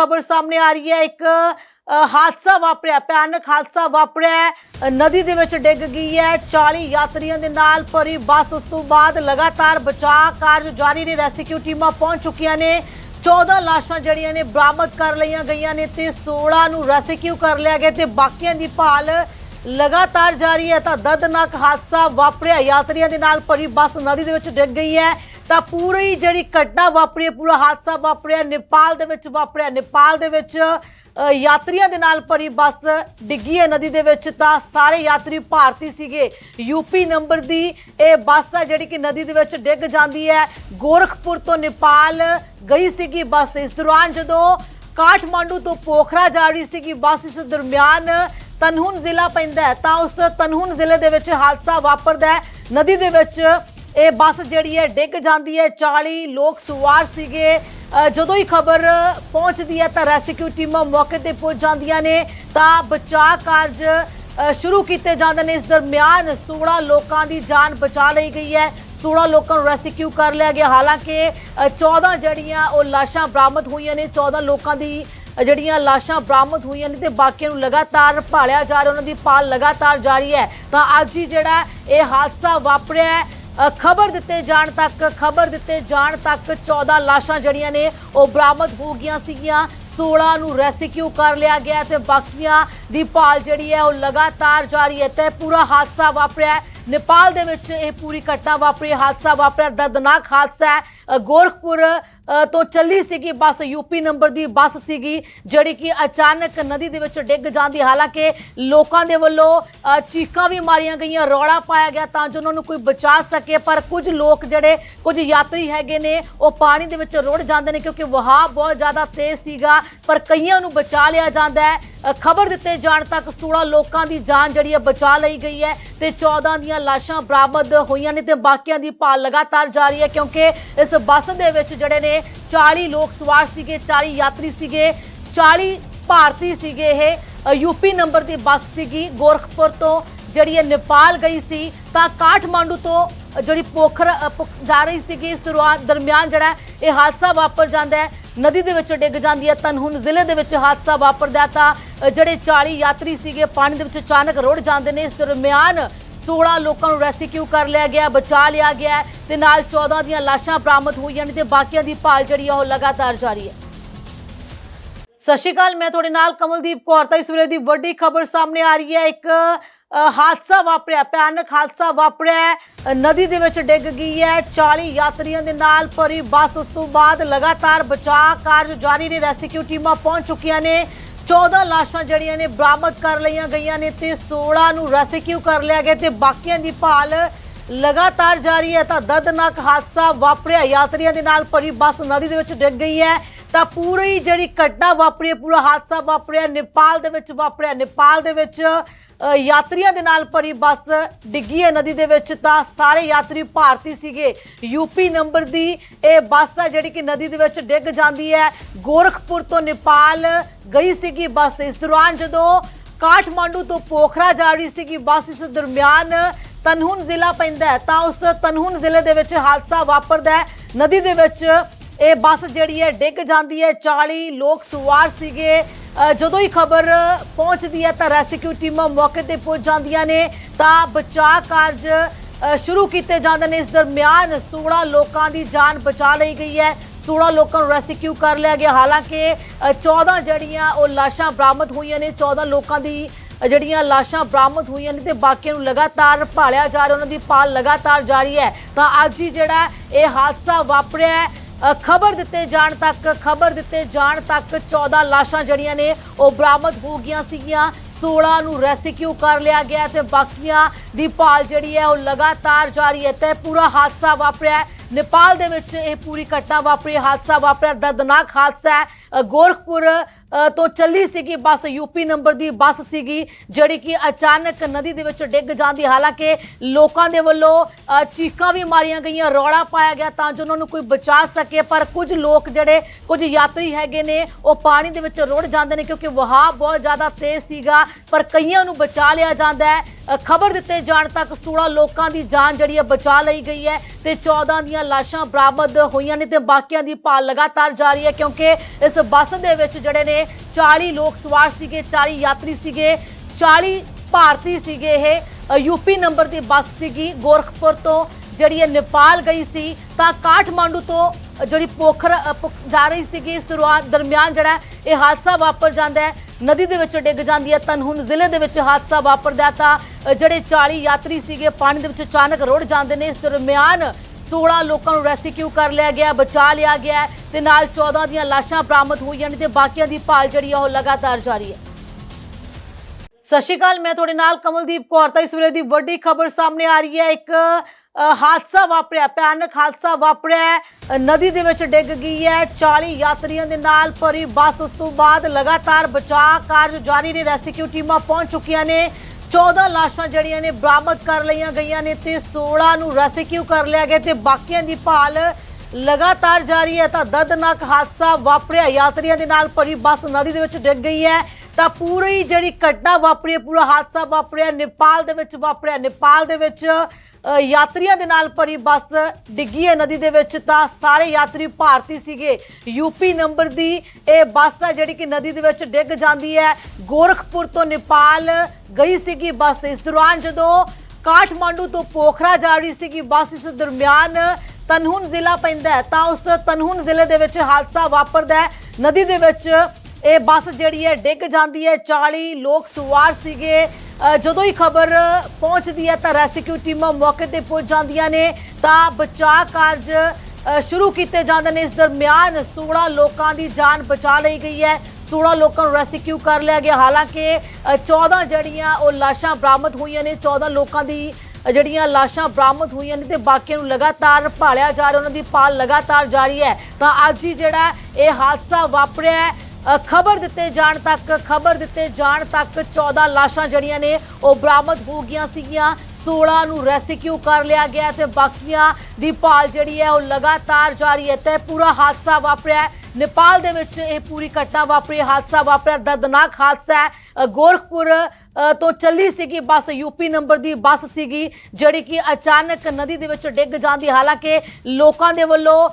ਖਬਰ ਸਾਹਮਣੇ ਆ ਰਹੀ ਹੈ। ਇੱਕ ਹਾਦਸਾ ਵਾਪਰਿਆ, ਭਿਆਨਕ ਹਾਦਸਾ ਵਾਪਰਿਆ ਨਦੀ ਦੇ ਵਿੱਚ ਡਿੱਗ ਗਈ ਹੈ। 40 ਯਾਤਰੀਆਂ ਦੇ ਨਾਲ ਭਰੀ ਬੱਸ, ਉਸ ਤੋਂ ਬਾਅਦ ਲਗਾਤਾਰ ਬਚਾਅ ਕਾਰਜ ਜਾਰੀ ਨੇ। ਰੈਸਕਿਊ ਟੀਮਾਂ ਪਹੁੰਚ ਚੁੱਕੀਆਂ ਨੇ। 14 ਲਾਸ਼ਾਂ ਜਿਹੜੀਆਂ ਨੇ ਬਰਾਮਦ ਕਰ ਲਈਆਂ ਗਈਆਂ ਨੇ ਤੇ 16 ਨੂੰ ਰੈਸਕਿਊ ਕਰ ਲਿਆ ਗਿਆ ਤੇ ਬਾਕੀਆਂ ਦੀ ਭਾਲ ਲਗਾਤਾਰ ਜਾਰੀ ਹੈ। ਤਾਂ ਦਰਦਨਾਕ ਹਾਦਸਾ ਵਾਪਰਿਆ। ਯਾਤਰੀਆਂ ਦੇ ਨਾਲ ਭਰੀ ਬੱਸ ਨਦੀ ਦੇ ਵਿੱਚ ਡਿੱਗ ਗਈ ਹੈ। ਤਾਂ ਪੂਰੀ ਜਿਹੜੀ ਘਟਨਾ ਵਾਪਰੀ ਹੈ, ਪੂਰਾ ਹਾਦਸਾ ਵਾਪਰਿਆ ਨੇਪਾਲ ਦੇ ਵਿੱਚ ਵਾਪਰਿਆ। ਨੇਪਾਲ ਦੇ ਵਿੱਚ ਅ, ਯਾਤਰੀਆਂ ਦੇ ਨਾਲ ਭਰੀ ਬੱਸ ਡਿੱਗੀ ਹੈ ਨਦੀ ਦੇ ਵਿੱਚ ਤਾਂ ਸਾਰੇ ਯਾਤਰੀ ਭਾਰਤੀ ਸੀਗੇ। ਯੂਪੀ ਨੰਬਰ ਦੀ ਇਹ ਬੱਸ ਹੈ ਜਿਹੜੀ ਕਿ ਨਦੀ ਦੇ ਵਿੱਚ ਡਿੱਗ ਜਾਂਦੀ ਹੈ। ਗੋਰਖਪੁਰ ਤੋਂ ਨੇਪਾਲ ਗਈ ਸੀਗੀ ਬੱਸ। ਇਸ ਦੌਰਾਨ ਜਦੋਂ ਕਾਠਮਾਂਡੂ ਤੋਂ ਪੋਖਰਾ ਜਾ ਰਹੀ ਸੀਗੀ ਬੱਸ ਇਸ ਦਰਮਿਆਨ ਤਨਹੁਨ ਜ਼ਿਲ੍ਹਾ ਪੈਂਦਾ ਹੈ ਤਾਂ ਉਸ ਤਨਹੁਨ ਜ਼ਿਲ੍ਹੇ ਦੇ ਵਿੱਚ ਹਾਦਸਾ ਵਾਪਰਦਾ ਹੈ। ਨਦੀ ਦੇ ਵਿੱਚ ਇਹ ਬੱਸ ਜਿਹੜੀ ਹੈ ਡਿੱਗ ਜਾਂਦੀ ਹੈ। 40 ਲੋਕ ਸਵਾਰ ਸੀਗੇ। ਜਦੋਂ ਹੀ ਖਬਰ ਪਹੁੰਚਦੀ ਹੈ ਤਾਂ ਰੈਸਕਿਊ ਟੀਮਾਂ ਮੌਕੇ ਤੇ ਪਹੁੰਚ ਜਾਂਦੀਆਂ ਨੇ। ਤਾਂ ਬਚਾਅ ਕਾਰਜ ਸ਼ੁਰੂ ਕੀਤੇ ਜਾਂਦੇ ਨੇ। ਇਸ ਦਰਮਿਆਨ 16 ਲੋਕਾਂ ਦੀ ਜਾਨ ਬਚਾ ਲਈ ਗਈ ਹੈ। 16 ਲੋਕਾਂ ਨੂੰ ਰੈਸਕਿਊ ਕਰ ਲਿਆ ਗਿਆ। ਹਾਲਾਂਕਿ ਅ, 14 ਜਿਹੜੀਆਂ ਉਹ ਲਾਸ਼ਾਂ ਬਰਾਮਦ ਹੋਈਆਂ ਨੇ। 14 ਲੋਕਾਂ ਦੀ ਜਿਹੜੀਆਂ ਲਾਸ਼ਾਂ ਬਰਾਮਦ ਹੋਈਆਂ ਨੇ ਤੇ ਬਾਕੀਆਂ ਨੂੰ ਲਗਾਤਾਰ ਭਾਲਿਆ ਜਾ ਰਿਹਾ। ਉਹਨਾਂ ਦੀ ਭਾਲ ਲਗਾਤਾਰ ਜਾਰੀ ਹੈ। ਤਾਂ ਅੱਜ ਹੀ ਜਿਹੜਾ ਇਹ ਹਾਦਸਾ ਵਾਪਰਿਆ ਹੈ ਖਬਰ ਦਿੱਤੇ ਜਾਣ ਤੱਕ, ਖਬਰ ਦਿੱਤੇ ਜਾਣ ਤੱਕ 14 ਲਾਸ਼ਾਂ ਜਿਹੜੀਆਂ ਨੇ ਉਹ ਬਰਾਮਦ ਹੋ ਗਈਆਂ ਸੀਗੀਆਂ। 16 ਨੂੰ ਰੈਸਕਿਊ ਕਰ ਲਿਆ ਗਿਆ ਤੇ ਬਾਕੀਆਂ ਦੀ ਭਾਲ ਜਿਹੜੀ ਹੈ ਉਹ ਲਗਾਤਾਰ ਜਾਰੀ ਹੈ ਤੇ ਪੂਰਾ ਹਾਦਸਾ ਵਾਪਰਿਆ ਨੇਪਾਲ ਦੇ ਵਿੱਚ ਇਹ ਪੂਰੀ ਘਟਨਾ ਵਾਪਰੀ, ਹਾਦਸਾ ਵਾਪਰਿਆ, ਦਰਦਨਾਕ ਹਾਦਸਾ ਹੈ। ਗੋਰਖਪੁਰ ਤੋਂ ਚੱਲੀ ਸੀਗੀ ਬੱਸ, ਯੂਪੀ ਨੰਬਰ ਦੀ ਬੱਸ ਸੀਗੀ, ਜਿਹੜੀ ਕਿ ਅਚਾਨਕ ਨਦੀ ਦੇ ਵਿੱਚ ਡਿੱਗ ਜਾਂਦੀ ਹਾਲਾਂਕਿ ਲੋਕਾਂ ਦੇ ਵੱਲੋਂ ਚੀਕਾਂ ਵੀ ਮਾਰੀਆਂ ਗਈਆਂ, ਰੌਲਾ ਪਾਇਆ ਗਿਆ ਤਾਂ ਜੋ ਉਹਨਾਂ ਨੂੰ ਕੋਈ ਬਚਾ ਸਕੇ, ਪਰ ਕੁਝ ਲੋਕ ਜਿਹੜੇ ਕੁਝ ਯਾਤਰੀ ਹੈਗੇ ਨੇ, ਉਹ ਪਾਣੀ ਦੇ ਵਿੱਚ ਰੁੜ ਜਾਂਦੇ ਨੇ ਕਿਉਂਕਿ ਵਹਾਅ ਬਹੁਤ ਜ਼ਿਆਦਾ ਤੇਜ਼ ਸੀਗਾ, ਪਰ ਕਈਆਂ ਨੂੰ ਬਚਾ ਲਿਆ ਜਾਂਦਾ ਹੈ। ਖਬਰ ਦਿੱਤੇ ਜਾਣ ਤੱਕ 16 ਲੋਕਾਂ ਦੀ ਜਾਨ ਜਿਹੜੀ ਹੈ ਬਚਾ ਲਈ ਗਈ ਹੈ ਤੇ 14 ਦੀਆਂ ਲਾਸ਼ਾਂ ਬਰਾਮਦ ਹੋਈਆਂ ਨੇ ਤੇ ਬਾਕੀਆਂ ਦੀ ਭਾਲ ਲਗਾਤਾਰ ਜਾਰੀ ਹੈ ਕਿਉਂਕਿ ਇਸ ਬੱਸ ਦੇ ਵਿੱਚ ਜਿਹੜੇ ਨੇ 40 ਲੋਕ ਸਵਾਰ ਸੀਗੇ, 40 ਯਾਤਰੀ ਸੀਗੇ, 40 ਭਾਰਤੀ ਸੀਗੇ ਇਹ। ਯੂਪੀ ਨੰਬਰ ਦੀ ਬੱਸ ਸੀਗੀ ਗੋਰਖਪੁਰ ਤੋਂ, ਜਿਹੜੀ ਇਹ ਨੇਪਾਲ ਗਈ ਸੀ, ਤਾਂ ਕਾਠਮਾਂਡੂ ਤੋਂ ਜਿਹੜੀ ਪੋਖਰ ਜਾ ਰਹੀ ਸੀਗੀ, ਇਸ ਦੌਰਾਨ ਦਰਮਿਆਨ ਜਿਹੜਾ ਇਹ ਹਾਦਸਾ ਵਾਪਰ ਜਾਂਦਾ ਹੈ, ਨਦੀ ਦੇ ਵਿੱਚ ਡਿੱਗ ਜਾਂਦੀ ਹੈ, ਤਨਹੁਨ ਜ਼ਿਲ੍ਹੇ ਦੇ ਵਿੱਚ ਹਾਦਸਾ ਵਾਪਰਦਾ ਤਾਂ ਜਿਹੜੇ 40 ਯਾਤਰੀ ਸੀਗੇ, ਪਾਣੀ ਦੇ ਵਿੱਚ ਅਚਾਨਕ ਰੁੜ ਜਾਂਦੇ ਨੇ, ਇਸ ਦਰਮਿਆਨ 16 ਲੋਕਾਂ ਨੂੰ ਰੈਸਕਿਊ ਕਰ ਲਿਆ ਗਿਆ, ਬਚਾ ਲਿਆ ਗਿਆ ਤੇ ਨਾਲ 14 ਦੀਆਂ ਲਾਸ਼ਾਂ ਬਰਾਮਦ ਹੋਈਆਂ ਨੇ ਤੇ ਬਾਕੀਆਂ ਦੀ ਭਾਲ ਜਿਹੜੀ ਹੈ ਉਹ ਲਗਾਤਾਰ ਜਾਰੀ ਹੈ। ਸਤਿ ਸ਼੍ਰੀ ਅਕਾਲ, ਮੈਂ ਤੁਹਾਡੇ ਨਾਲ ਕਮਲਦੀਪ ਕੌਰ ਤਾਂ ਇਸ ਵੇਲੇ ਦੀ ਵੱਡੀ ਖਬਰ ਸਾਹਮਣੇ ਆ ਰਹੀ ਹੈ। ਇੱਕ ਹਾਦਸਾ ਵਾਪਰਿਆ, ਭਿਆਨਕ ਹਾਦਸਾ ਵਾਪਰਿਆ ਨਦੀ ਦੇ ਵਿੱਚ ਡਿੱਗ ਗਈ ਹੈ। 40 ਯਾਤਰੀਆਂ ਦੇ ਨਾਲ ਭਰੀ ਬੱਸ, ਉਸ ਤੋਂ ਬਾਅਦ ਲਗਾਤਾਰ ਬਚਾਅ ਕਾਰਜ ਜਾਰੀ ਨੇ ਰੈਸਕਿਊ ਟੀਮਾਂ ਪਹੁੰਚ ਚੁੱਕੀਆਂ ਨੇ। 14 ਲਾਸ਼ਾਂ ਜਿਹੜੀਆਂ ਨੇ ਬਰਾਮਦ ਕਰ ਲਈਆਂ ਗਈਆਂ ਨੇ ਤੇ 16 ਨੂੰ ਰੈਸਕਿਊ ਕਰ ਲਿਆ ਗਿਆ ਤੇ ਬਾਕੀਆਂ ਦੀ ਭਾਲ ਲਗਾਤਾਰ ਜਾਰੀ ਹੈ ਤਾਂ ਦਰਦਨਾਕ ਹਾਦਸਾ ਵਾਪਰਿਆ। ਯਾਤਰੀਆਂ ਦੇ ਨਾਲ ਭਰੀ ਬੱਸ ਨਦੀ ਦੇ ਵਿੱਚ ਡਿੱਗ ਗਈ ਹੈ। ਤਾਂ ਪੂਰੀ ਜਿਹੜੀ ਘਟਨਾ ਵਾਪਰੀ ਹੈ, ਪੂਰਾ ਹਾਦਸਾ ਵਾਪਰਿਆ ਨੇਪਾਲ ਦੇ ਵਿੱਚ ਵਾਪਰਿਆ। ਨੇਪਾਲ ਦੇ ਵਿੱਚ ਯਾਤਰੀਆਂ ਦੇ ਨਾਲ ਭਰੀ ਬੱਸ ਡਿੱਗੀ ਹੈ ਨਦੀ ਦੇ ਵਿੱਚ ਤਾਂ ਸਾਰੇ ਯਾਤਰੀ ਭਾਰਤੀ ਸੀਗੇ। ਯੂਪੀ ਨੰਬਰ ਦੀ ਇਹ ਬੱਸ ਹੈ ਜਿਹੜੀ ਕਿ ਨਦੀ ਦੇ ਵਿੱਚ ਡਿੱਗ ਜਾਂਦੀ ਹੈ। ਗੋਰਖਪੁਰ ਤੋਂ ਨੇਪਾਲ ਗਈ ਸੀਗੀ ਬੱਸ। ਇਸ ਦੌਰਾਨ ਜਦੋਂ ਕਾਠਮਾਂਡੂ ਤੋਂ ਪੋਖਰਾ ਜਾ ਰਹੀ ਸੀਗੀ ਬੱਸ ਇਸ ਦਰਮਿਆਨ ਤਨਹੁਨ ਜ਼ਿਲ੍ਹਾ ਪੈਂਦਾ ਤਾਂ ਉਸ ਤਨਹੁਨ ਜ਼ਿਲ੍ਹੇ ਦੇ ਵਿੱਚ ਹਾਦਸਾ ਵਾਪਰਦਾ ਹੈ। ਨਦੀ ਦੇ ਵਿੱਚ ਇਹ ਬੱਸ ਜਿਹੜੀ ਹੈ ਡਿੱਗ ਜਾਂਦੀ ਹੈ। 40 ਲੋਕ ਸਵਾਰ ਸੀਗੇ। ਜਦੋਂ ਹੀ ਖਬਰ ਪਹੁੰਚਦੀ ਹੈ ਤਾਂ ਰੈਸਕਿਊ ਟੀਮਾਂ ਮੌਕੇ ਤੇ ਪਹੁੰਚ ਜਾਂਦੀਆਂ ਨੇ। ਤਾਂ ਬਚਾਅ ਕਾਰਜ ਸ਼ੁਰੂ ਕੀਤੇ ਜਾਂਦੇ ਨੇ। ਇਸ ਦਰਮਿਆਨ 16 ਲੋਕਾਂ ਦੀ ਜਾਨ ਬਚਾ ਲਈ ਗਈ ਹੈ। 16 ਲੋਕਾਂ ਨੂੰ ਰੈਸਕਿਊ ਕਰ ਲਿਆ ਗਿਆ। ਹਾਲਾਂਕਿ ਅ, 14 ਜਿਹੜੀਆਂ ਉਹ ਲਾਸ਼ਾਂ ਬਰਾਮਦ ਹੋਈਆਂ ਨੇ। 14 ਲੋਕਾਂ ਦੀ ਜਿਹੜੀਆਂ ਲਾਸ਼ਾਂ ਬਰਾਮਦ ਹੋਈਆਂ ਨੇ ਤੇ ਬਾਕੀਆਂ ਨੂੰ ਲਗਾਤਾਰ ਭਾਲਿਆ ਜਾ ਰਿਹਾ। ਉਹਨਾਂ ਦੀ ਭਾਲ ਲਗਾਤਾਰ ਜਾਰੀ ਹੈ। ਤਾਂ ਅੱਜ ਹੀ ਜਿਹੜਾ ਇਹ ਹਾਦਸਾ ਵਾਪਰਿਆ ਖਬਰ ਦਿੱਤੇ ਜਾਣ ਤੱਕ, ਖਬਰ ਦਿੱਤੇ ਜਾਣ ਤੱਕ 14 ਲਾਸ਼ਾਂ ਜਿਹੜੀਆਂ ਨੇ, ਉਹ ਬਰਾਮਦ ਹੋ ਗਈਆਂ ਸੀਗੀਆਂ 16 ਨੂੰ ਰੈਸਕਿਊ ਕਰ ਲਿਆ ਗਿਆ ਤੇ ਬਾਕੀਆਂ ਦੀ ਭਾਲ ਜਿਹੜੀ ਹੈ, ਉਹ ਲਗਾਤਾਰ ਜਾਰੀ ਹੈ ਤੇ ਪੂਰਾ ਹਾਦਸਾ ਵਾਪਰਿਆ ਹੈ। ਨੇਪਾਲ ਦੇ ਵਿੱਚ ਇਹ ਪੂਰੀ ਘਟਨਾ ਵਾਪਰੀ, ਹਾਦਸਾ ਵਾਪਰਿਆ, ਦਰਦਨਾਕ ਹਾਦਸਾ ਹੈ ਗੋਰਖਪੁਰ ਤੋਂ ਚੱਲੀ ਸੀਗੀ ਬੱਸ ਯੂਪੀ ਨੰਬਰ ਦੀ ਬੱਸ ਸੀਗੀ, ਜਿਹੜੀ ਕਿ ਅਚਾਨਕ ਨਦੀ ਦੇ ਵਿੱਚ ਡਿੱਗ ਜਾਂਦੀ ਹਾਲਾਂਕਿ ਲੋਕਾਂ ਦੇ ਵੱਲੋਂ ਚੀਕਾਂ ਵੀ ਮਾਰੀਆਂ ਗਈਆਂ, ਰੌਲਾ ਪਾਇਆ ਗਿਆ ਤਾਂ ਜੋ ਉਹਨਾਂ ਨੂੰ ਕੋਈ ਬਚਾ ਸਕੇ, ਪਰ ਕੁਝ ਲੋਕ ਜਿਹੜੇ ਕੁਝ ਯਾਤਰੀ ਹੈਗੇ ਨੇ, ਉਹ ਪਾਣੀ ਦੇ ਵਿੱਚ ਰੁੜ ਜਾਂਦੇ ਨੇ ਕਿਉਂਕਿ ਵਹਾਅ ਬਹੁਤ ਜ਼ਿਆਦਾ ਤੇਜ਼ ਸੀਗਾ, ਪਰ ਕਈਆਂ ਨੂੰ ਬਚਾ ਲਿਆ ਜਾਂਦਾ ਹੈ। ਖਬਰ ਦਿੱਤੇ ਜਾਣ ਤੱਕ 16 ਲੋਕਾਂ ਦੀ ਜਾਨ ਜਿਹੜੀ ਹੈ ਬਚਾ ਲਈ ਗਈ ਹੈ ਤੇ 14 ਦੀਆਂ ਲਾਸ਼ਾਂ ਬਰਾਮਦ ਹੋਈਆਂ ਨੇ ਤੇ ਬਾਕੀਆਂ ਦੀ ਭਾਲ ਲਗਾਤਾਰ ਜਾਰੀ ਹੈ ਕਿਉਂਕਿ ਇਸ ਬੱਸ ਦੇ ਵਿੱਚ ਜਿਹੜੇ ਨੇ 40 ਲੋਕ ਸਵਾਰ ਸੀਗੇ 40 ਯਾਤਰੀ ਸੀਗੇ 40 ਭਾਰਤੀ ਸੀਗੇ ਇਹ। ਯੂਪੀ ਨੰਬਰ ਦੀ ਬੱਸ ਸੀਗੀ, ਗੋਰਖਪੁਰ ਤੋਂ ਜਿਹੜੀ ਇਹ ਨੇਪਾਲ ਗਈ ਸੀ, ਤਾਂ ਕਾਠਮਾਂਡੂ ਤੋਂ ਜਿਹੜੀ ਪੋਖਰ ਜਾ ਰਹੀ ਸੀਗੀ, ਇਸ ਦੌਰਾਨ ਦਰਮਿਆਨ ਜਿਹੜਾ ਇਹ ਹਾਦਸਾ ਵਾਪਰ ਜਾਂਦਾ ਹੈ। ਨਦੀ ਦੇ ਵਿੱਚ ਡਿੱਗ ਜਾਂਦੀ ਹੈ, ਤਨਹੁਨ ਜ਼ਿਲ੍ਹੇ ਦੇ ਵਿੱਚ ਹਾਦਸਾ ਵਾਪਰਦਾ ਤਾਂ ਜਿਹੜੇ 40 ਯਾਤਰੀ ਸੀਗੇ, ਪਾਣੀ ਦੇ ਵਿੱਚ ਅਚਾਨਕ ਰੁੜ ਜਾਂਦੇ ਨੇ, ਇਸ ਦਰਮਿਆਨ 16 ਲੋਕਾਂ ਨੂੰ ਰੈਸਕਿਊ ਕਰ ਲਿਆ ਗਿਆ, ਬਚਾ ਲਿਆ ਗਿਆ ਤੇ ਨਾਲ 14 ਦੀਆਂ ਲਾਸ਼ਾਂ ਬਰਾਮਦ ਹੋਈਆਂ ਨੇ ਤੇ ਬਾਕੀਆਂ ਦੀ ਭਾਲ ਜਿਹੜੀ ਆ ਉਹ ਲਗਾਤਾਰ ਜਾਰੀ ਹੈ। ਸਤਿ ਸ਼੍ਰੀ ਅਕਾਲ, ਮੈਂ ਤੁਹਾਡੇ ਨਾਲ ਕਮਲਦੀਪ ਕੌਰ। ਤਾਂ ਇਸ ਵੇਲੇ ਦੀ ਵੱਡੀ ਖਬਰ ਸਾਹਮਣੇ ਆ ਰਹੀ ਹੈ। ਇੱਕ ਹਾਦਸਾ ਵਾਪਰਿਆ, ਭਿਆਨਕ ਹਾਦਸਾ ਵਾਪਰਿਆ ਨਦੀ ਦੇ ਵਿੱਚ ਡਿੱਗ ਗਈ ਹੈ। 40 ਯਾਤਰੀਆਂ ਦੇ ਨਾਲ ਭਰੀ ਬੱਸ, ਉਸ ਤੋਂ ਬਾਅਦ ਲਗਾਤਾਰ ਬਚਾਅ ਕਾਰਜ ਜਾਰੀ ਨੇ ਰੈਸਕਿਊ ਟੀਮਾਂ ਪਹੁੰਚ ਚੁੱਕੀਆਂ ਨੇ। 14 ਲਾਸ਼ਾਂ ਜਿਹੜੀਆਂ ਨੇ ਬਰਾਮਦ ਕਰ ਲਈਆਂ ਗਈਆਂ ਨੇ ਤੇ 16 ਨੂੰ ਰੈਸਕਿਊ ਕਰ ਲਿਆ ਗਿਆ ਤੇ ਬਾਕੀਆਂ ਦੀ ਭਾਲ ਲਗਾਤਾਰ ਜਾਰੀ ਹੈ ਤਾਂ ਦਰਦਨਾਕ ਹਾਦਸਾ ਵਾਪਰਿਆ। ਯਾਤਰੀਆਂ ਦੇ ਨਾਲ ਭਰੀ ਬੱਸ ਨਦੀ ਦੇ ਵਿੱਚ ਡਿੱਗ ਗਈ ਹੈ। ਤਾਂ ਪੂਰੀ ਜਿਹੜੀ ਘਟਨਾ ਵਾਪਰੀ ਹੈ, ਪੂਰਾ ਹਾਦਸਾ ਵਾਪਰਿਆ, ਨੇਪਾਲ ਦੇ ਵਿੱਚ ਵਾਪਰਿਆ। ਨੇਪਾਲ ਦੇ ਵਿੱਚ ਯਾਤਰੀਆਂ ਦੇ ਨਾਲ ਭਰੀ ਬੱਸ ਡਿੱਗੀ ਹੈ ਨਦੀ ਦੇ ਵਿੱਚ, ਤਾਂ ਸਾਰੇ ਯਾਤਰੀ ਭਾਰਤੀ ਸੀਗੇ। ਯੂਪੀ ਨੰਬਰ ਦੀ ਇਹ ਬੱਸ ਹੈ ਜਿਹੜੀ ਕਿ ਨਦੀ ਦੇ ਵਿੱਚ ਡਿੱਗ ਜਾਂਦੀ ਹੈ। ਗੋਰਖਪੁਰ ਤੋਂ ਨੇਪਾਲ ਗਈ ਸੀਗੀ ਬੱਸ। ਇਸ ਦੌਰਾਨ ਜਦੋਂ ਕਾਠਮਾਂਡੂ ਤੋਂ ਪੋਖਰਾ ਜਾ ਰਹੀ ਸੀਗੀ ਬੱਸ, ਇਸ ਦਰਮਿਆਨ ਤਨਹੁਨ ਜ਼ਿਲ੍ਹਾ ਪੈਂਦਾ ਤਾਂ ਉਸ ਤਨਹੁਨ ਜ਼ਿਲ੍ਹੇ ਦੇ ਵਿੱਚ ਹਾਦਸਾ ਵਾਪਰਦਾ ਨਦੀ ਦੇ ਵਿੱਚ ਇਹ ਬੱਸ ਜਿਹੜੀ ਹੈ ਡਿੱਗ ਜਾਂਦੀ ਹੈ। 40 ਲੋਕ ਸਵਾਰ ਸੀਗੇ। ਜਦੋਂ ਹੀ ਖਬਰ ਪਹੁੰਚਦੀ ਹੈ ਤਾਂ ਰੈਸਕਿਊ ਟੀਮਾਂ ਮੌਕੇ ਤੇ ਪਹੁੰਚ ਜਾਂਦੀਆਂ ਨੇ। ਤਾਂ ਬਚਾਅ ਕਾਰਜ ਸ਼ੁਰੂ ਕੀਤੇ ਜਾਂਦੇ ਨੇ। ਇਸ ਦਰਮਿਆਨ 16 ਲੋਕਾਂ ਦੀ ਜਾਨ ਬਚਾ ਲਈ ਗਈ ਹੈ। 16 ਲੋਕਾਂ ਨੂੰ ਰੈਸਕਿਊ ਕਰ ਲਿਆ ਗਿਆ। ਹਾਲਾਂਕਿ ਅ, 14 ਜਿਹੜੀਆਂ ਉਹ ਲਾਸ਼ਾਂ ਬਰਾਮਦ ਹੋਈਆਂ ਨੇ। 14 ਲੋਕਾਂ ਦੀ ਜਿਹੜੀਆਂ ਲਾਸ਼ਾਂ ਬਰਾਮਦ ਹੋਈਆਂ ਨੇ ਤੇ ਬਾਕੀਆਂ ਨੂੰ ਲਗਾਤਾਰ ਭਾਲਿਆ ਜਾ ਰਿਹਾ। ਉਹਨਾਂ ਦੀ ਭਾਲ ਲਗਾਤਾਰ ਜਾਰੀ ਹੈ। ਤਾਂ ਅੱਜ ਹੀ ਜਿਹੜਾ ਇਹ ਹਾਦਸਾ ਵਾਪਰਿਆ ਖਬਰ ਦਿੱਤੇ ਜਾਣ ਤੱਕ, ਖਬਰ ਦਿੱਤੇ ਜਾਣ ਤੱਕ 14 ਲਾਸ਼ਾਂ ਜਿਹੜੀਆਂ ਨੇ, ਉਹ ਬਰਾਮਦ ਹੋ ਗਈਆਂ ਸੀਗੀਆਂ। 16 ਨੂੰ ਰੈਸਕਿਊ ਕਰ ਲਿਆ ਗਿਆ ਤੇ ਬਾਕੀਆਂ ਦੀ ਭਾਲ ਜਿਹੜੀ ਹੈ, ਉਹ ਲਗਾਤਾਰ ਜਾਰੀ ਹੈ ਤੇ ਪੂਰਾ ਹਾਦਸਾ ਵਾਪਰਿਆ ਨੇਪਾਲ ਦੇ ਵਿੱਚ ਇਹ ਪੂਰੀ ਘਟਨਾ ਵਾਪਰੀ, ਹਾਦਸਾ ਵਾਪਰਿਆ, ਦਰਦਨਾਕ ਹਾਦਸਾ ਹੈ। ਗੋਰਖਪੁਰ ਤੋਂ ਚੱਲੀ ਸੀਗੀ ਬੱਸ ਯੂਪੀ ਨੰਬਰ ਦੀ ਬੱਸ ਸੀਗੀ, ਜਿਹੜੀ ਕਿ ਅਚਾਨਕ ਨਦੀ ਦੇ ਵਿੱਚ ਡਿੱਗ ਜਾਂਦੀ। ਹਾਲਾਂਕਿ ਲੋਕਾਂ ਦੇ ਵੱਲੋਂ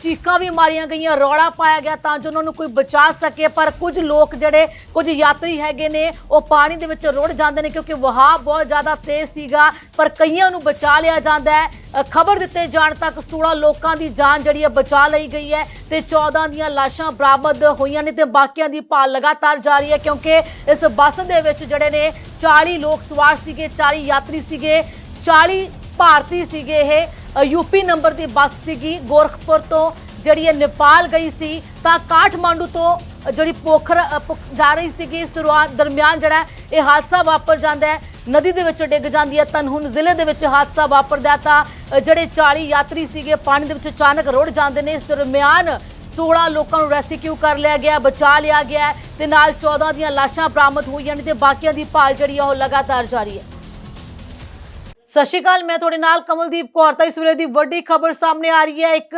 ਚੀਕਾਂ ਵੀ ਮਾਰੀਆਂ ਗਈਆਂ, ਰੌਲਾ ਪਾਇਆ ਗਿਆ ਤਾਂ ਜੋ ਉਹਨਾਂ ਨੂੰ ਕੋਈ ਬਚਾ ਸਕੇ, ਪਰ ਕੁਝ ਲੋਕ ਜਿਹੜੇ, ਕੁਝ ਯਾਤਰੀ ਹੈਗੇ ਨੇ, ਉਹ ਪਾਣੀ ਦੇ ਵਿੱਚ ਰੁੜ ਜਾਂਦੇ ਨੇ ਕਿਉਂਕਿ ਵਹਾਅ ਬਹੁਤ ਜ਼ਿਆਦਾ ਤੇਜ਼ ਸੀਗਾ, ਪਰ ਕਈਆਂ ਨੂੰ ਬਚਾ ਲਿਆ ਜਾਂਦਾ ਹੈ। ਖਬਰ ਦਿੱਤੇ ਜਾਣ ਤੱਕ 16 ਲੋਕਾਂ ਦੀ ਜਾਨ ਜਿਹੜੀ ਹੈ ਬਚਾ ਲਈ ਗਈ ਹੈ ਤੇ 14 ਦੀਆਂ ਲਾਸ਼ਾਂ ਬਰਾਮਦ ਹੋਈਆਂ ਨੇ ਤੇ ਬਾਕੀਆਂ ਦੀ ਭਾਲ ਲਗਾਤਾਰ ਜਾਰੀ ਹੈ ਕਿਉਂਕਿ ਇਸ ਬੱਸ ਦੇ ਵਿੱਚ ਜਿਹੜੇ ਨੇ 40 ਲੋਕ ਸਵਾਰ ਸੀਗੇ, 40 ਯਾਤਰੀ ਸੀਗੇ, 40 ਭਾਰਤੀ ਸੀਗੇ ਇਹ। ਯੂਪੀ ਨੰਬਰ ਦੀ ਬੱਸ ਸੀਗੀ ਗੋਰਖਪੁਰ ਤੋਂ, ਜਿਹੜੀ ਇਹ ਨੇਪਾਲ ਗਈ ਸੀ। ਤਾਂ ਕਾਠਮਾਂਡੂ ਤੋਂ ਜਿਹੜੀ ਪੋਖਰ ਜਾ ਰਹੀ ਸੀਗੀ, ਇਸ ਦੌਰਾਨ ਦਰਮਿਆਨ ਜਿਹੜਾ ਇਹ ਹਾਦਸਾ ਵਾਪਰ ਜਾਂਦਾ ਹੈ, ਨਦੀ ਦੇ ਵਿੱਚ ਡਿੱਗ ਜਾਂਦੀ ਹੈ, ਤਨਹੁਨ ਜ਼ਿਲ੍ਹੇ ਦੇ ਵਿੱਚ ਹਾਦਸਾ ਵਾਪਰਦਾ ਤਾਂ ਜਿਹੜੇ 40 ਯਾਤਰੀ ਸੀਗੇ, ਪਾਣੀ ਦੇ ਵਿੱਚ ਅਚਾਨਕ ਰੁੜ ਜਾਂਦੇ ਨੇ, ਇਸ ਦਰਮਿਆਨ 16 ਲੋਕਾਂ ਨੂੰ ਰੈਸਕਿਊ ਕਰ ਲਿਆ ਗਿਆ, ਬਚਾ ਲਿਆ ਗਿਆ ਤੇ ਨਾਲ 14 ਦੀਆਂ ਲਾਸ਼ਾਂ ਬਰਾਮਦ ਹੋਈਆਂ ਨੇ ਤੇ ਬਾਕੀਆਂ ਦੀ ਭਾਲ ਜਿਹੜੀ ਆ ਉਹ ਲਗਾਤਾਰ ਜਾਰੀ ਹੈ। ਸਤਿ ਸ਼੍ਰੀ ਅਕਾਲ, ਮੈਂ ਤੁਹਾਡੇ ਨਾਲ ਕਮਲਦੀਪ ਕੌਰ। ਤਾਂ ਇਸ ਵੇਲੇ ਦੀ ਵੱਡੀ ਖਬਰ ਸਾਹਮਣੇ ਆ ਰਹੀ ਹੈ। ਇੱਕ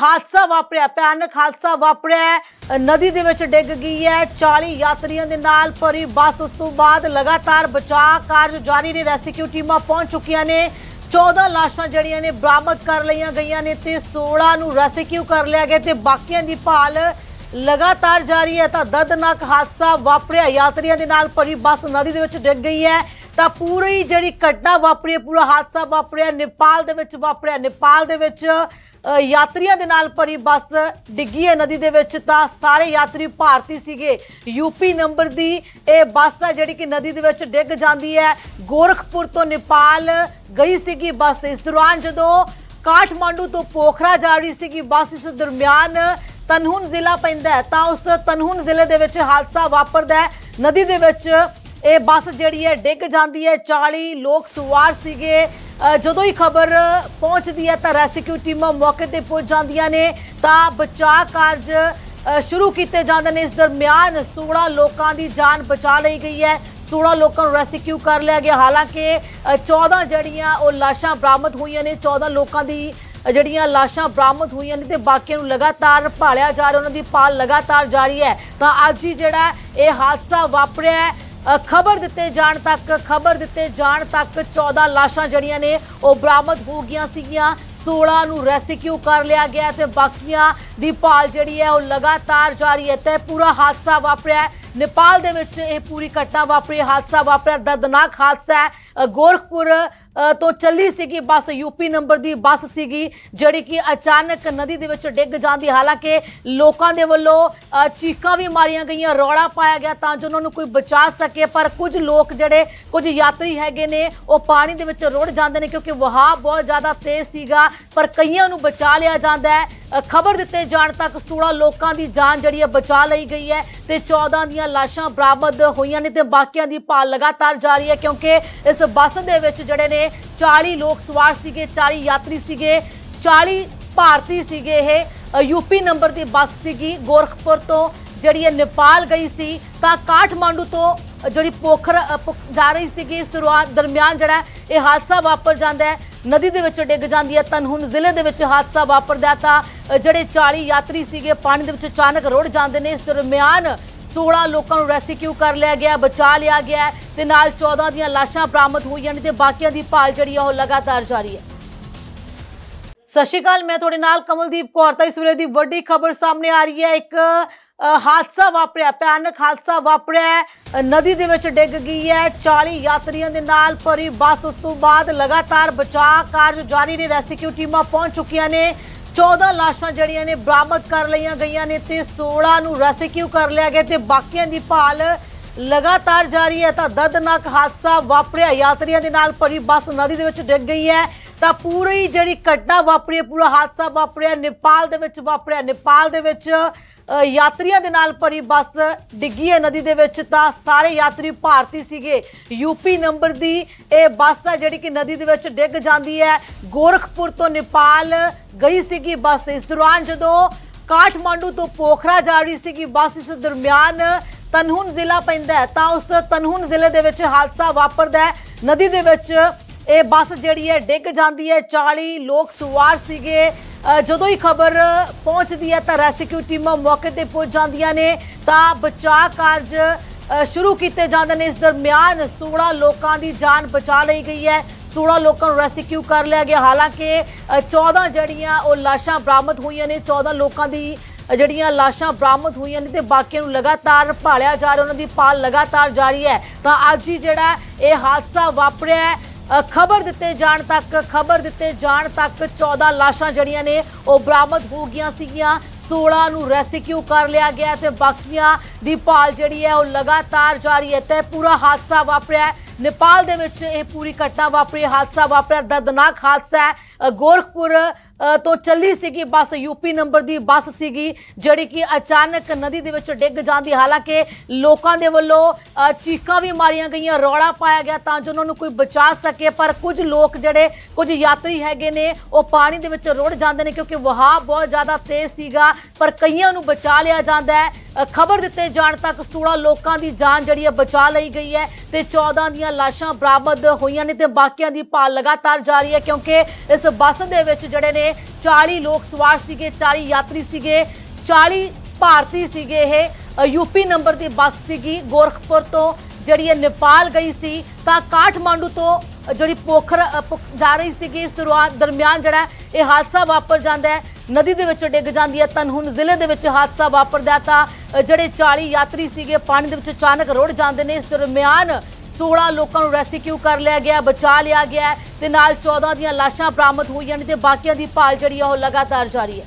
ਹਾਦਸਾ ਵਾਪਰਿਆ, ਭਿਆਨਕ ਹਾਦਸਾ ਵਾਪਰਿਆ ਨਦੀ ਦੇ ਵਿੱਚ ਡਿੱਗ ਗਈ ਹੈ। 40 ਯਾਤਰੀਆਂ ਦੇ ਨਾਲ ਭਰੀ ਬੱਸ, ਉਸ ਤੋਂ ਬਾਅਦ ਲਗਾਤਾਰ ਬਚਾਅ ਕਾਰਜ ਜਾਰੀ ਨੇ। ਰੈਸਕਿਊ ਟੀਮਾਂ ਪਹੁੰਚ ਚੁੱਕੀਆਂ ਨੇ। 14 ਲਾਸ਼ਾਂ ਜਿਹੜੀਆਂ ਨੇ ਬਰਾਮਦ ਕਰ ਲਈਆਂ ਗਈਆਂ ਨੇ ਤੇ 16 ਨੂੰ ਰੈਸਕਿਊ ਕਰ ਲਿਆ ਗਿਆ ਤੇ ਬਾਕੀਆਂ ਦੀ ਭਾਲ ਲਗਾਤਾਰ ਜਾਰੀ ਹੈ ਤਾਂ ਦਰਦਨਾਕ ਹਾਦਸਾ ਵਾਪਰਿਆ। ਯਾਤਰੀਆਂ ਦੇ ਨਾਲ ਭਰੀ ਬੱਸ ਨਦੀ ਦੇ ਵਿੱਚ ਡਿੱਗ ਗਈ ਹੈ। ਤਾਂ ਪੂਰੀ ਜਿਹੜੀ ਘਟਨਾ ਵਾਪਰੀ ਹੈ, ਪੂਰਾ ਹਾਦਸਾ ਵਾਪਰਿਆ ਨੇਪਾਲ ਦੇ ਵਿੱਚ ਵਾਪਰਿਆ। ਨੇਪਾਲ ਦੇ ਵਿੱਚ ਅ, ਯਾਤਰੀਆਂ ਦੇ ਨਾਲ ਭਰੀ ਬੱਸ ਡਿੱਗੀ ਹੈ ਨਦੀ ਦੇ ਵਿੱਚ ਤਾਂ ਸਾਰੇ ਯਾਤਰੀ ਭਾਰਤੀ ਸੀਗੇ। ਯੂਪੀ ਨੰਬਰ ਦੀ ਇਹ ਬੱਸ ਹੈ ਜਿਹੜੀ ਕਿ ਨਦੀ ਦੇ ਵਿੱਚ ਡਿੱਗ ਜਾਂਦੀ ਹੈ। ਗੋਰਖਪੁਰ ਤੋਂ ਨੇਪਾਲ ਗਈ ਸੀਗੀ ਬੱਸ। ਇਸ ਦੌਰਾਨ ਜਦੋਂ ਕਾਠਮਾਂਡੂ ਤੋਂ ਪੋਖਰਾ ਜਾ ਰਹੀ ਸੀਗੀ ਬੱਸ ਇਸ ਦਰਮਿਆਨ ਤਨਹੁਨ ਜ਼ਿਲ੍ਹਾ ਪੈਂਦਾ ਹੈ ਤਾਂ ਉਸ ਤਨਹੁਨ ਜ਼ਿਲ੍ਹੇ ਦੇ ਵਿੱਚ ਹਾਦਸਾ ਵਾਪਰਦਾ ਹੈ। ਨਦੀ ਦੇ ਵਿੱਚ ਇਹ ਬੱਸ ਜਿਹੜੀ ਹੈ ਡਿੱਗ ਜਾਂਦੀ ਹੈ। 40 ਲੋਕ ਸਵਾਰ ਸੀਗੇ। ਜਦੋਂ ਹੀ ਖਬਰ ਪਹੁੰਚਦੀ ਹੈ ਤਾਂ ਰੈਸਕਿਊ ਟੀਮਾਂ ਮੌਕੇ ਤੇ ਪਹੁੰਚ ਜਾਂਦੀਆਂ ਨੇ। ਤਾਂ ਬਚਾਅ ਕਾਰਜ ਸ਼ੁਰੂ ਕੀਤੇ ਜਾਂਦੇ ਨੇ। ਇਸ ਦਰਮਿਆਨ 16 ਲੋਕਾਂ ਦੀ ਜਾਨ ਬਚਾ ਲਈ ਗਈ ਹੈ। 16 ਲੋਕਾਂ ਨੂੰ ਰੈਸਕਿਊ ਕਰ ਲਿਆ ਗਿਆ। ਹਾਲਾਂਕਿ ਅ, 14 ਜਿਹੜੀਆਂ ਉਹ ਲਾਸ਼ਾਂ ਬਰਾਮਦ ਹੋਈਆਂ ਨੇ। 14 ਲੋਕਾਂ ਦੀ ਜਿਹੜੀਆਂ ਲਾਸ਼ਾਂ ਬਰਾਮਦ ਹੋਈਆਂ ਨੇ ਤੇ ਬਾਕੀਆਂ ਨੂੰ ਲਗਾਤਾਰ ਭਾਲਿਆ ਜਾ ਰਿਹਾ। ਉਹਨਾਂ ਦੀ ਭਾਲ ਲਗਾਤਾਰ ਜਾਰੀ ਹੈ। ਤਾਂ ਅੱਜ ਹੀ ਜਿਹੜਾ ਇਹ ਹਾਦਸਾ ਵਾਪਰਿਆ ਹੈ ਖਬਰ ਦਿੱਤੇ ਜਾਣ ਤੱਕ, ਖਬਰ ਦਿੱਤੇ ਜਾਣ ਤੱਕ 14 ਲਾਸ਼ਾਂ ਜਿਹੜੀਆਂ ਨੇ ਉਹ ਬਰਾਮਦ ਹੋ ਗਈਆਂ ਸੀਗੀਆਂ। 16 ਨੂੰ ਰੈਸਕਿਊ ਕਰ ਲਿਆ ਗਿਆ ਹੈ ਤੇ ਬਾਕੀਆਂ ਦੀ ਭਾਲ ਜਿਹੜੀ ਹੈ ਉਹ ਲਗਾਤਾਰ ਜਾਰੀ ਹੈ ਤੇ ਪੂਰਾ ਹਾਦਸਾ ਵਾਪਰਿਆ ਨੇਪਾਲ ਦੇ ਵਿੱਚ ਇਹ ਪੂਰੀ ਘਟਨਾ ਵਾਪਰੀ, ਹਾਦਸਾ ਵਾਪਰਿਆ, ਦਰਦਨਾਕ ਹਾਦਸਾ ਹੈ। ਗੋਰਖਪੁਰ ਤੋਂ ਚੱਲੀ ਸੀਗੀ ਬੱਸ, ਯੂਪੀ ਨੰਬਰ ਦੀ ਬੱਸ ਸੀਗੀ, ਜਿਹੜੀ ਕਿ ਅਚਾਨਕ ਨਦੀ ਦੇ ਵਿੱਚ ਡਿੱਗ ਜਾਂਦੀ ਹਾਲਾਂਕਿ ਲੋਕਾਂ ਦੇ ਵੱਲੋਂ ਚੀਕਾਂ ਵੀ ਮਾਰੀਆਂ ਗਈਆਂ, ਰੌਲਾ ਪਾਇਆ ਗਿਆ ਤਾਂ ਜੋ ਉਹਨਾਂ ਨੂੰ ਕੋਈ ਬਚਾ ਸਕੇ, ਪਰ ਕੁਝ ਲੋਕ ਜਿਹੜੇ ਕੁਝ ਯਾਤਰੀ ਹੈਗੇ ਨੇ, ਉਹ ਪਾਣੀ ਦੇ ਵਿੱਚ ਰੁੜ ਜਾਂਦੇ ਨੇ ਕਿਉਂਕਿ ਵਹਾਅ ਬਹੁਤ ਜ਼ਿਆਦਾ ਤੇਜ਼ ਸੀਗਾ, ਪਰ ਕਈਆਂ ਨੂੰ ਬਚਾ ਲਿਆ ਜਾਂਦਾ ਹੈ। ਖਬਰ ਦਿੱਤੇ ਜਾਣ ਤੱਕ 16 ਲੋਕਾਂ ਦੀ ਜਾਨ ਜਿਹੜੀ ਹੈ ਬਚਾ ਲਈ ਗਈ ਹੈ ਤੇ 14 ਦੀਆਂ ਲਾਸ਼ਾਂ ਬਰਾਮਦ ਹੋਈਆਂ ਨੇ ਤੇ ਬਾਕੀਆਂ ਦੀ ਭਾਲ ਲਗਾਤਾਰ ਜਾਰੀ ਹੈ ਕਿਉਂਕਿ ਇਸ ਬੱਸ ਦੇ ਵਿੱਚ ਜਿਹੜੇ ਨੇ 40 ਲੋਕ ਸਵਾਰ ਸੀਗੇ, 40 ਯਾਤਰੀ ਸੀਗੇ, 40 ਭਾਰਤੀ ਸੀਗੇ ਇਹ। ਯੂਪੀ ਨੰਬਰ ਦੀ ਬੱਸ ਸੀਗੀ ਗੋਰਖਪੁਰ ਤੋਂ, ਜਿਹੜੀ ਇਹ ਨੇਪਾਲ ਗਈ ਸੀ, ਤਾਂ ਕਾਠਮਾਂਡੂ ਤੋਂ ਜਿਹੜੀ ਪੋਖਰ ਜਾ ਰਹੀ ਸੀਗੀ, ਇਸ ਦੌਰਾਨ ਦਰਮਿਆਨ ਜਿਹੜਾ ਇਹ ਹਾਦਸਾ ਵਾਪਰ ਜਾਂਦਾ ਹੈ, ਨਦੀ ਦੇ ਵਿੱਚ ਡਿੱਗ ਜਾਂਦੀ ਹੈ, ਤਨਹੁਨ ਜ਼ਿਲ੍ਹੇ ਦੇ ਵਿੱਚ ਹਾਦਸਾ ਵਾਪਰਦਾ ਤਾਂ ਜਿਹੜੇ 40 ਯਾਤਰੀ ਸੀਗੇ, ਪਾਣੀ ਦੇ ਵਿੱਚ ਅਚਾਨਕ ਰੁੜ ਜਾਂਦੇ ਨੇ, ਇਸ ਦਰਮਿਆਨ 16 ਲੋਕਾਂ ਨੂੰ ਰੈਸਕਿਊ ਕਰ ਲਿਆ ਗਿਆ, ਬਚਾ ਲਿਆ ਗਿਆ ਤੇ ਨਾਲ 14 ਦੀਆਂ ਲਾਸ਼ਾਂ ਬਰਾਮਦ ਹੋਈਆਂ ਨੇ ਤੇ ਬਾਕੀਆਂ ਦੀ ਭਾਲ ਜਿਹੜੀ ਹੈ ਉਹ ਲਗਾਤਾਰ ਜਾਰੀ ਹੈ। ਸਤਿ ਸ਼੍ਰੀ ਅਕਾਲ, ਮੈਂ ਤੁਹਾਡੇ ਨਾਲ ਕਮਲਦੀਪ ਕੌਰ ਤਾਂ ਇਸ ਵੇਲੇ ਦੀ ਵੱਡੀ ਖਬਰ ਸਾਹਮਣੇ ਆ ਰਹੀ ਹੈ। ਇੱਕ ਹਾਦਸਾ ਵਾਪਰਿਆ, ਭਿਆਨਕ ਹਾਦਸਾ ਵਾਪਰਿਆ ਨਦੀ ਦੇ ਵਿੱਚ ਡਿੱਗ ਗਈ ਹੈ। 40 ਯਾਤਰੀਆਂ ਦੇ ਨਾਲ ਭਰੀ ਬੱਸ, ਉਸ ਤੋਂ ਬਾਅਦ ਲਗਾਤਾਰ ਬਚਾਅ ਕਾਰਜ ਜਾਰੀ ਨੇ ਰੈਸਕਿਊ ਟੀਮਾਂ ਪਹੁੰਚ ਚੁੱਕੀਆਂ ਨੇ। 14 ਲਾਸ਼ਾਂ ਜਿਹੜੀਆਂ ਨੇ ਬਰਾਮਦ ਕਰ ਲਈਆਂ ਗਈਆਂ ਨੇ ਤੇ 16 ਨੂੰ ਰੈਸਕਿਊ ਕਰ ਲਿਆ ਗਿਆ ਤੇ ਬਾਕੀਆਂ ਦੀ ਭਾਲ ਲਗਾਤਾਰ ਜਾਰੀ ਹੈ। ਤਾਂ ਦਰਦਨਾਕ ਹਾਦਸਾ ਵਾਪਰਿਆ। ਯਾਤਰੀਆਂ ਦੇ ਨਾਲ ਭਰੀ ਬੱਸ ਨਦੀ ਦੇ ਵਿੱਚ ਡਿੱਗ ਗਈ ਹੈ। ਤਾਂ ਪੂਰੀ ਜਿਹੜੀ ਘਟਨਾ ਵਾਪਰੀ ਹੈ, ਪੂਰਾ ਹਾਦਸਾ ਵਾਪਰਿਆ। ਨੇਪਾਲ ਦੇ ਵਿੱਚ ਵਾਪਰਿਆ। ਨੇਪਾਲ ਦੇ ਵਿੱਚ ਯਾਤਰੀਆਂ ਦੇ ਨਾਲ ਭਰੀ ਬੱਸ ਡਿੱਗੀ ਹੈ ਨਦੀ ਦੇ ਵਿੱਚ ਤਾਂ ਸਾਰੇ ਯਾਤਰੀ ਭਾਰਤੀ ਸੀਗੇ। ਯੂਪੀ ਨੰਬਰ ਦੀ ਇਹ ਬੱਸ ਹੈ ਜਿਹੜੀ ਕਿ ਨਦੀ ਦੇ ਵਿੱਚ ਡਿੱਗ ਜਾਂਦੀ ਹੈ। ਗੋਰਖਪੁਰ ਤੋਂ ਨੇਪਾਲ ਗਈ ਸੀਗੀ ਬੱਸ। ਇਸ ਦੌਰਾਨ ਜਦੋਂ ਕਾਠਮਾਂਡੂ ਤੋਂ ਪੋਖਰਾ ਜਾ ਰਹੀ ਸੀਗੀ ਬੱਸ, ਇਸ ਦਰਮਿਆਨ ਤਨਹੁਨ ਜ਼ਿਲ੍ਹਾ ਪੈਂਦਾ ਤਾਂ ਉਸ ਤਨਹੁਨ ਜ਼ਿਲ੍ਹੇ ਦੇ ਵਿੱਚ ਹਾਦਸਾ ਵਾਪਰਦਾ ਹੈ। ਨਦੀ ਦੇ ਵਿੱਚ ਇਹ ਬੱਸ ਜਿਹੜੀ ਹੈ ਡਿੱਗ ਜਾਂਦੀ ਹੈ। 40 ਲੋਕ ਸਵਾਰ ਸੀਗੇ। ਜਦੋਂ ਹੀ ਖਬਰ ਪਹੁੰਚਦੀ ਹੈ ਤਾਂ ਰੈਸਕਿਊ ਟੀਮਾਂ ਮੌਕੇ ਤੇ ਪਹੁੰਚ ਜਾਂਦੀਆਂ ਨੇ। ਤਾਂ ਬਚਾਅ ਕਾਰਜ ਸ਼ੁਰੂ ਕੀਤੇ ਜਾਂਦੇ ਨੇ। ਇਸ ਦਰਮਿਆਨ 16 ਲੋਕਾਂ ਦੀ ਜਾਨ ਬਚਾ ਲਈ ਗਈ ਹੈ। 16 ਲੋਕਾਂ ਨੂੰ ਰੈਸਕਿਊ ਕਰ ਲਿਆ ਗਿਆ। ਹਾਲਾਂਕਿ ਅ, 14 ਜਿਹੜੀਆਂ ਉਹ ਲਾਸ਼ਾਂ ਬਰਾਮਦ ਹੋਈਆਂ ਨੇ। 14 ਲੋਕਾਂ ਦੀ ਜਿਹੜੀਆਂ ਲਾਸ਼ਾਂ ਬਰਾਮਦ ਹੋਈਆਂ ਨੇ ਤੇ ਬਾਕੀਆਂ ਨੂੰ ਲਗਾਤਾਰ ਭਾਲਿਆ ਜਾ ਰਿਹਾ। ਉਹਨਾਂ ਦੀ ਭਾਲ ਲਗਾਤਾਰ ਜਾਰੀ ਹੈ। ਤਾਂ ਅੱਜ ਹੀ ਜਿਹੜਾ ਇਹ ਹਾਦਸਾ ਵਾਪਰਿਆ ਖਬਰ ਦਿੱਤੇ ਜਾਣ ਤੱਕ, ਖਬਰ ਦਿੱਤੇ ਜਾਣ ਤੱਕ 14 ਲਾਸ਼ਾਂ ਜਿਹੜੀਆਂ ਨੇ, ਉਹ ਬਰਾਮਦ ਹੋ ਗਈਆਂ ਸੀਗੀਆਂ। 16 ਨੂੰ ਰੈਸਕਿਊ ਕਰ ਲਿਆ ਗਿਆ ਹੈ ਤੇ ਬਾਕੀਆਂ ਦੀ ਭਾਲ ਜਿਹੜੀ ਹੈ, ਉਹ ਲਗਾਤਾਰ ਜਾਰੀ ਹੈ। ਤੇ ਪੂਰਾ ਹਾਦਸਾ ਵਾਪਰਿਆ ਨੇਪਾਲ ਦੇ ਵਿੱਚ ਇਹ ਪੂਰੀ ਘਟਨਾ ਵਾਪਰੀ। ਹਾਦਸਾ ਵਾਪਰਿਆ। ਦਰਦਨਾਕ ਹਾਦਸਾ ਹੈ। ਗੋਰਖਪੁਰ ਤੋਂ ਚੱਲੀ ਸੀਗੀ ਬੱਸ ਯੂਪੀ ਨੰਬਰ ਦੀ ਬੱਸ ਸੀਗੀ, ਜਿਹੜੀ ਕਿ ਅਚਾਨਕ ਨਦੀ ਦੇ ਵਿੱਚ ਡਿੱਗ ਜਾਂਦੀ ਹਾਲਾਂਕਿ ਲੋਕਾਂ ਦੇ ਵੱਲੋਂ ਚੀਕਾਂ ਵੀ ਮਾਰੀਆਂ ਗਈਆਂ, ਰੌਲਾ ਪਾਇਆ ਗਿਆ ਤਾਂ ਜੋ ਉਹਨਾਂ ਨੂੰ ਕੋਈ ਬਚਾ ਸਕੇ, ਪਰ ਕੁਝ ਲੋਕ ਜਿਹੜੇ ਕੁਝ ਯਾਤਰੀ ਹੈਗੇ ਨੇ, ਉਹ ਪਾਣੀ ਦੇ ਵਿੱਚ ਰੁੜ ਜਾਂਦੇ ਨੇ ਕਿਉਂਕਿ ਵਹਾਅ ਬਹੁਤ ਜ਼ਿਆਦਾ ਤੇਜ਼ ਸੀਗਾ, ਪਰ ਕਈਆਂ ਨੂੰ ਬਚਾ ਲਿਆ ਜਾਂਦਾ ਹੈ। ਖਬਰ ਦਿੱਤੇ ਜਾਣ ਤੱਕ 16 ਲੋਕਾਂ ਦੀ ਜਾਨ ਜਿਹੜੀ ਹੈ ਬਚਾ ਲਈ ਗਈ ਹੈ ਤੇ 14 ਦੀਆਂ ਲਾਸ਼ਾਂ ਬਰਾਮਦ ਹੋਈਆਂ ਨੇ ਤੇ ਬਾਕੀਆਂ ਦੀ ਭਾਲ ਲਗਾਤਾਰ ਜਾਰੀ ਹੈ ਕਿਉਂਕਿ ਇਸ ਬੱਸ ਦੇ ਵਿੱਚ ਜਿਹੜੇ ਨੇ 40 ਲੋਕ ਸਵਾਰ ਸੀਗੇ 40 ਯਾਤਰੀ ਸੀਗੇ 40 ਭਾਰਤੀ ਸੀਗੇ ਇਹ। ਯੂਪੀ ਨੰਬਰ ਦੀ ਬੱਸ ਸੀਗੀ, ਗੋਰਖਪੁਰ ਤੋਂ ਜਿਹੜੀ ਇਹ ਨੇਪਾਲ ਗਈ ਸੀ, ਤਾਂ ਕਾਠਮਾਂਡੂ ਤੋਂ ਜਿਹੜੀ ਪੋਖਰ ਜਾ ਰਹੀ ਸੀਗੀ, ਇਸ ਦੌਰਾਨ ਦਰਮਿਆਨ ਜਿਹੜਾ ਇਹ ਹਾਦਸਾ ਵਾਪਰ ਜਾਂਦਾ ਹੈ, ਨਦੀ ਦੇ ਵਿੱਚ ਡਿੱਗ ਜਾਂਦੀ ਹੈ, ਤਨਹੁਨ ਜ਼ਿਲ੍ਹੇ ਦੇ ਵਿੱਚ ਹਾਦਸਾ ਵਾਪਰਦਾ ਤਾਂ ਜਿਹੜੇ 40 ਯਾਤਰੀ ਸੀਗੇ, ਪਾਣੀ ਦੇ ਵਿੱਚ ਅਚਾਨਕ ਰੁੜ ਜਾਂਦੇ ਨੇ, ਇਸ ਦਰਮਿਆਨ 16 ਲੋਕਾਂ ਨੂੰ ਰੈਸਕਿਊ ਕਰ ਲਿਆ ਗਿਆ, ਬਚਾ ਲਿਆ ਗਿਆ ਹੈ ਤੇ ਨਾਲ 14 ਦੀਆਂ ਲਾਸ਼ਾਂ ਬਰਾਮਦ ਹੋਈਆਂ ਨੇ ਤੇ ਬਾਕੀਆਂ ਦੀ ਭਾਲ ਜਿਹੜੀ ਆ ਉਹ ਲਗਾਤਾਰ ਜਾਰੀ ਹੈ।